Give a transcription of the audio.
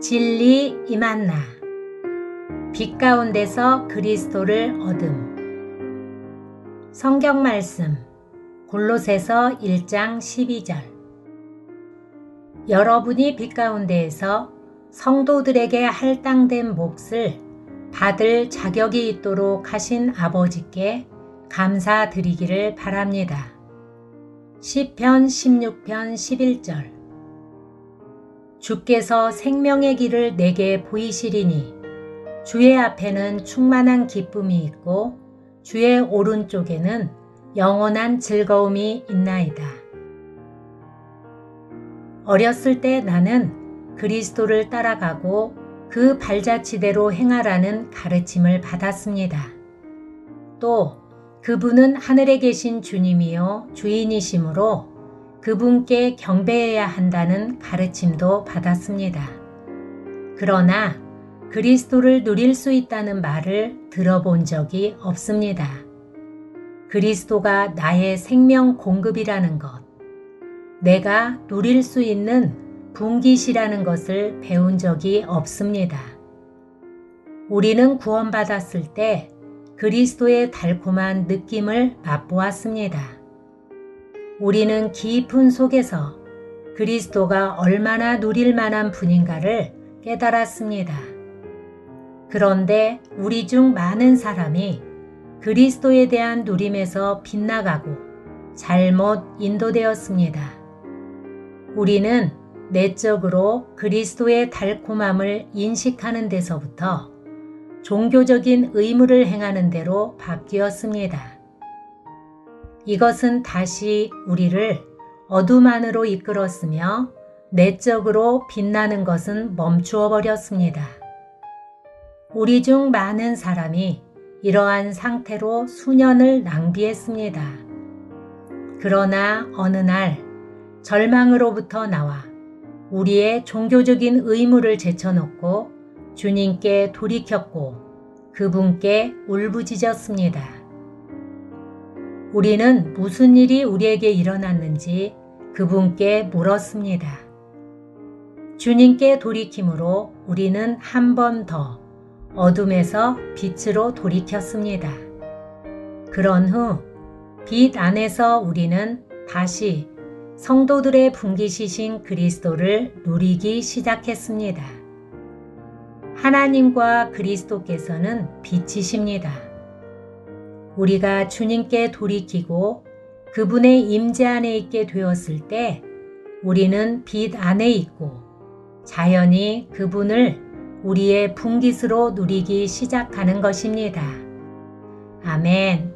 진리 임한나. 빛 가운데서 그리스도를 얻음. 성경 말씀 골로새서 1장 12절. 여러분이 빛 가운데에서 성도들에게 할당된 몫을 받을 자격이 있도록 하신 아버지께 감사드리기를 바랍니다. 시편 16편 11절 주께서 생명의 길을 내게 보이시리니 주의 앞에는 충만한 기쁨이 있고 주의 오른쪽에는 영원한 즐거움이 있나이다. 어렸을 때 나는 그리스도를 따라가고 그 발자취대로 행하라는 가르침을 받았습니다. 또 그분은 하늘에 계신 주님이요 주인이시므로 그분께 경배해야 한다는 가르침도 받았습니다. 그러나 그리스도를 누릴 수 있다는 말을 들어본 적이 없습니다. 그리스도가 나의 생명 공급이라는 것, 내가 누릴 수 있는 분기시라는 것을 배운 적이 없습니다. 우리는 구원받았을 때 그리스도의 달콤한 느낌을 맛보았습니다. 우리는 깊은 속에서 그리스도가 얼마나 누릴 만한 분인가를 깨달았습니다. 그런데 우리 중 많은 사람이 그리스도에 대한 누림에서 빗나가고 잘못 인도되었습니다. 우리는 내적으로 그리스도의 달콤함을 인식하는 데서부터 종교적인 의무를 행하는 대로 바뀌었습니다. 이것은 다시 우리를 어둠 안으로 이끌었으며 내적으로 빛나는 것은 멈추어 버렸습니다. 우리 중 많은 사람이 이러한 상태로 수년을 낭비했습니다. 그러나 어느 날 절망으로부터 나와 우리의 종교적인 의무를 제쳐놓고 주님께 돌이켰고 그분께 울부짖었습니다. 우리는 무슨 일이 우리에게 일어났는지 그분께 물었습니다. 주님께 돌이킴으로 우리는 한 번 더 어둠에서 빛으로 돌이켰습니다. 그런 후 빛 안에서 우리는 다시 성도들의 분기시신 그리스도를 누리기 시작했습니다. 하나님과 그리스도께서는 빛이십니다. 우리가 주님께 돌이키고 그분의 임재 안에 있게 되었을 때 우리는 빛 안에 있고 자연히 그분을 우리의 분깃으로 누리기 시작하는 것입니다. 아멘.